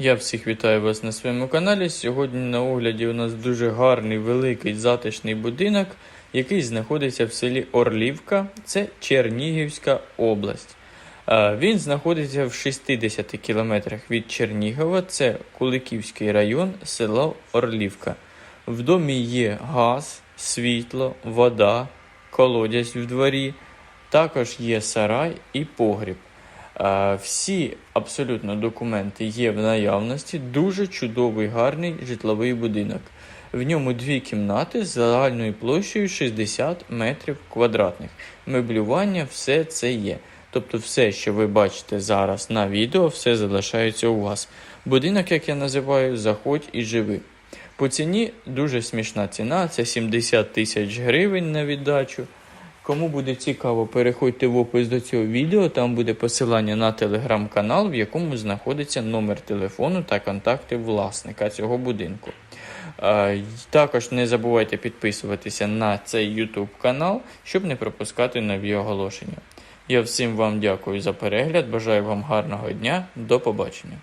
Я всіх вітаю вас на своєму каналі. Сьогодні на огляді у нас дуже гарний, великий, затишний будинок, який знаходиться в селі Орлівка, це Чернігівська область. Е, Він знаходиться в 60 кілометрах від Чернігова, це Куликівський район, село Орлівка. В домі є газ, світло, вода, колодязь в дворі, також є сарай і погріб. Е, Всі абсолютно документи є в наявності. Дуже чудовий, гарний житловий будинок. В ньому дві кімнати з загальною площею 60 метрів квадратних. Меблювання, все це є. Тобто, все, що ви бачите зараз на відео, все залишається у вас. Будинок, як я називаю, заходь і живи. По ціні дуже смішна ціна, це 70 тисяч гривень на віддачу. Кому буде цікаво, переходьте в опис до цього відео, там буде посилання на телеграм-канал, в якому знаходиться номер телефону та контакти власника цього будинку. Також не забувайте підписуватися на цей YouTube канал, щоб не пропускати нові оголошення. Я всім вам дякую за перегляд, бажаю вам гарного дня, до побачення.